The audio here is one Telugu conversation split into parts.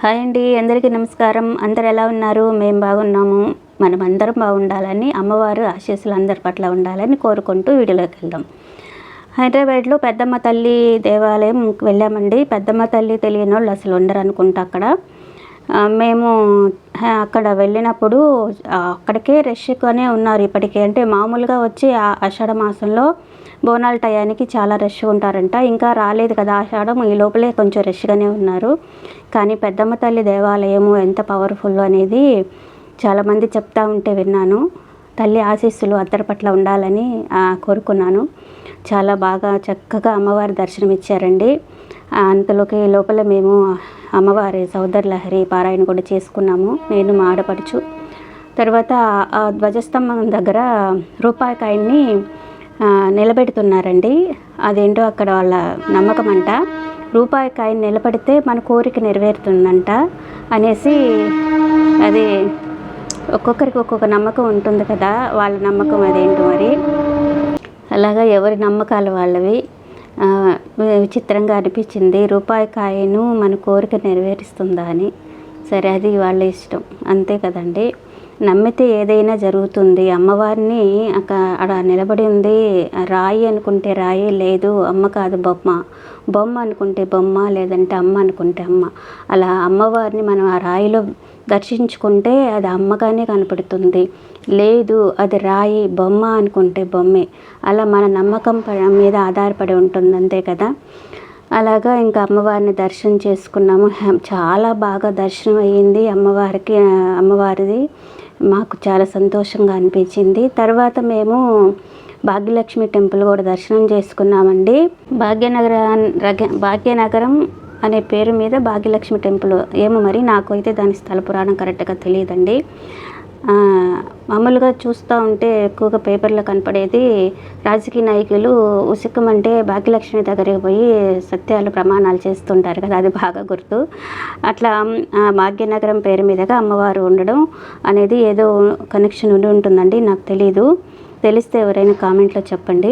హాయ్ అండి అందరికీ నమస్కారం. అందరు ఎలా ఉన్నారు? మేము బాగున్నాము. మనం అందరం బాగుండాలని అమ్మవారు ఆశీస్సులు అందరి పట్ల ఉండాలని కోరుకుంటూ వీడియోలోకి వెళ్దాం. హైదరాబాద్లో పెద్దమ్మ తల్లి దేవాలయం వెళ్ళామండి. పెద్దమ్మ తల్లి తెలియని వాళ్ళు అసలు ఉండరు అనుకుంటా అక్కడ. మేము అక్కడ వెళ్ళినప్పుడు అక్కడికే రష్గానే ఉన్నారు ఇప్పటికే. అంటే మామూలుగా వచ్చి ఆ ఆషాఢ మాసంలో బోనాల టయానికి చాలా రష్ ఉంటారంట. ఇంకా రాలేదు కదా ఆషాఢం ఈ లోపలే కొంచెం రష్గానే ఉన్నారు. కానీ పెద్దమ్మ తల్లి దేవాలయము ఎంత పవర్ఫుల్ అనేది చాలామంది చెప్తా ఉంటే విన్నాను. తల్లి ఆశీస్సులు అద్దరి పట్ల ఉండాలని కోరుకున్నాను. చాలా బాగా చక్కగా అమ్మవారి దర్శనం ఇచ్చారండి. అంతలోకి లోపల మేము అమ్మవారి సౌదర్ లహరి పారాయణ కూడా చేసుకున్నాము. నేను మా ఆడపడుచు. తర్వాత ఆ ధ్వజస్తంభం దగ్గర రూపాయి కాయన్ని నిలబెడుతున్నారండి. అదేంటో అక్కడ వాళ్ళ నమ్మకం అంట రూపాయి కాయని నిలబడితే మన కోరిక నెరవేరుతుందంట అనేసి అది ఒక్కొక్కరికి ఒక్కొక్క నమ్మకం ఉంటుంది కదా. వాళ్ళ నమ్మకం అదేంటో మరి. అలాగా ఎవరి నమ్మకాలు వాళ్ళవి. విచిత్రంగా అనిపించింది. రూపాయి కాయను మన కోరిక నెరవేరుస్తుందా అని. సరే అది వాళ్ళ ఇష్టం. అంతే కదండి. నమ్మితే ఏదైనా జరుగుతుంది. అమ్మవారిని అక్క అక్కడ నిలబడి ఉంది. రాయి అనుకుంటే రాయి లేదు అమ్మ కాదు బొమ్మ. బొమ్మ అనుకుంటే బొమ్మ లేదంటే అమ్మ అనుకుంటే అమ్మ. అలా అమ్మవారిని మనం ఆ రాయిలో దర్శించుకుంటే అది అమ్మగానే కనపడుతుంది. లేదు అది రాయి బొమ్మ అనుకుంటే బొమ్మే. అలా మన నమ్మకం ప- మీద ఆధారపడి ఉంటుంది అంతే కదా. అలాగా ఇంకా అమ్మవారిని దర్శనం చేసుకున్నాము. చాలా బాగా దర్శనం అయ్యింది అమ్మవారికి అమ్మవారిది. మాకు చాలా సంతోషంగా అనిపించింది. తర్వాత మేము భాగ్యలక్ష్మి టెంపుల్ కూడా దర్శనం చేసుకున్నామండి. భాగ్యనగర రగ- భాగ్యనగరం అనే పేరు మీద భాగ్యలక్ష్మి టెంపుల్ ఏమో మరి నాకు అయితే దాని స్థల పురాణం కరెక్ట్గా తెలియదండి. మామూలుగా చూస్తూ ఉంటే ఎక్కువగా పేపర్లో కనపడేది రాజకీయ నాయకులు ఉసుకమంటే భాగ్యలక్ష్మి దగ్గరికి పోయి సత్యాలు ప్రమాణాలు చేస్తుంటారు కదా అది బాగా గుర్తు. అట్లా భాగ్యనగరం పేరు మీదగా అమ్మవారు ఉండడం అనేది ఏదో కనెక్షన్ ఉండి ఉంటుందండి నాకు తెలీదు. తెలిస్తే ఎవరైనా కామెంట్లో చెప్పండి.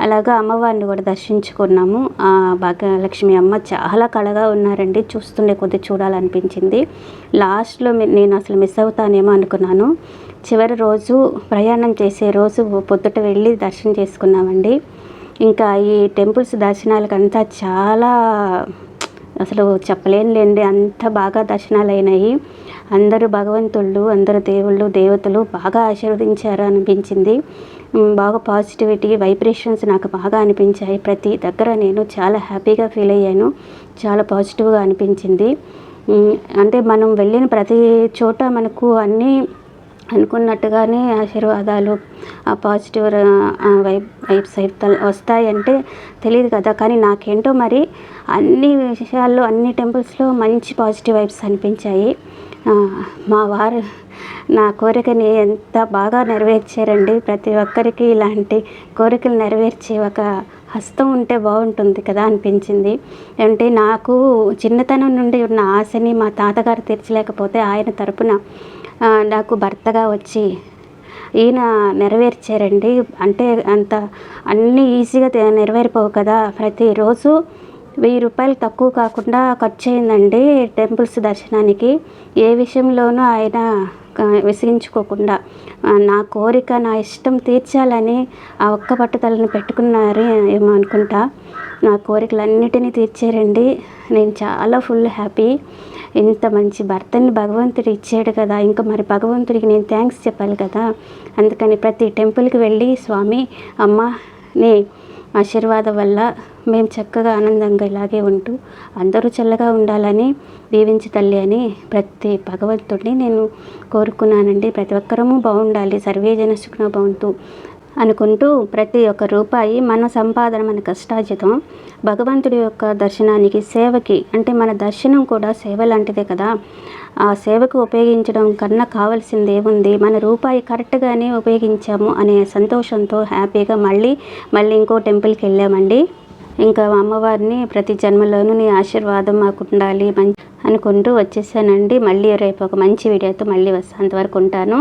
అలాగా అమ్మవారిని కూడా దర్శించుకున్నాము. ఆ భాగ్యలక్ష్మి అమ్మ చాలా కళగా ఉన్నారండి. చూస్తుండే కొద్ది చూడాలనిపించింది. లాస్ట్లో నేను అసలు మిస్ అవుతానేమో అనుకున్నాను. చివరి రోజు ప్రయాణం చేసే రోజు పొద్దుట వెళ్ళి దర్శనం చేసుకున్నామండి. ఇంకా ఈ టెంపుల్స్ దర్శనాలకంతా చాలా అసలు చెప్పలేనులేండి. అంత బాగా దర్శనాలు అయినాయి అందరూ భగవంతుళ్ళు అందరు దేవుళ్ళు దేవతలు బాగా ఆశీర్వదించారు అనిపించింది బాగా పాజిటివిటీ వైబ్రేషన్స్ నాకు బాగా అనిపించాయి. ప్రతి దగ్గర నేను చాలా హ్యాపీగా ఫీల్ అయ్యాను. చాలా పాజిటివ్గా అనిపించింది. అంటే మనం వెళ్ళిన ప్రతి చోట మనకు అన్నీ అనుకున్నట్టుగానే ఆశీర్వాదాలు ఆ పాజిటివ్ వైబ్ వైబ్స్ అయితే వస్తాయంటే తెలియదు కదా. కానీ నాకేంటో మరి అన్ని విషయాల్లో అన్ని టెంపుల్స్లో మంచి పాజిటివ్ వైబ్స్ అనిపించాయి. మా వారు నా కోరికని ఎంత బాగా నెరవేర్చారండి. ప్రతి ఒక్కరికి ఇలాంటి కోరికలు నెరవేర్చే ఒక హస్తం ఉంటే బాగుంటుంది కదా అనిపించింది. అంటే నాకు చిన్నతనం నుండి ఉన్న ఆశని మా తాతగారు తీర్చలేకపోతే ఆయన తరపున నాకు భర్తగా వచ్చి ఈయన నెరవేర్చారండి. అంటే అంత అన్నీ ఈజీగా నెరవేరిపోవు కదా. ప్రతిరోజు వెయ్యి రూపాయలు తక్కువ కాకుండా ఖర్చు అయిందండి టెంపుల్స్ దర్శనానికి. ఏ విషయంలోనూ ఆయన విసిగించుకోకుండా నా కోరిక నా ఇష్టం తీర్చాలని ఆ ఒక్క పట్టుదలను పెట్టుకున్నారు ఏమో అనుకుంటా. నా కోరికలన్నిటినీ తీర్చారండి. నేను చాలా ఫుల్ హ్యాపీ. ఇంత మంచి భర్తని భగవంతుడు ఇచ్చాడు కదా. ఇంకా మరి భగవంతుడికి నేను థ్యాంక్స్ చెప్పాలి కదా. అందుకని ప్రతి టెంపుల్కి వెళ్ళి స్వామి అమ్మ నీ ఆశీర్వాదం వల్ల మేము చక్కగా ఆనందంగా ఇలాగే ఉంటూ అందరూ చల్లగా ఉండాలని దీవించి తల్లి అని ప్రతి భగవంతుడిని నేను కోరుకున్నానండి. ప్రతి ఒక్కరము బాగుండాలి. సర్వేజన జనసుఖన భవంతు అనుకుంటూ ప్రతి ఒక్క రూపాయి మన సంపాదన మన కష్టార్జితం భగవంతుడి యొక్క దర్శనానికి సేవకి అంటే మన దర్శనం కూడా సేవ లాంటిదే కదా. ఆ సేవకు ఉపయోగించడం కన్నా కావాల్సింది ఏముంది? మన రూపాయి కరెక్ట్గానే ఉపయోగించాము అనే సంతోషంతో హ్యాపీగా మళ్ళీ మళ్ళీ ఇంకో టెంపుల్కి వెళ్ళామండి. ఇంకా అమ్మవారిని ప్రతి జన్మలోనూ నీ ఆశీర్వాదం మాకు ఉండాలి మంచి అనుకుంటూ వచ్చేసానండి. మళ్ళీ రేపు ఒక మంచి వీడియోతో మళ్ళీ వస్తాను అంతవరకు ఉంటాను.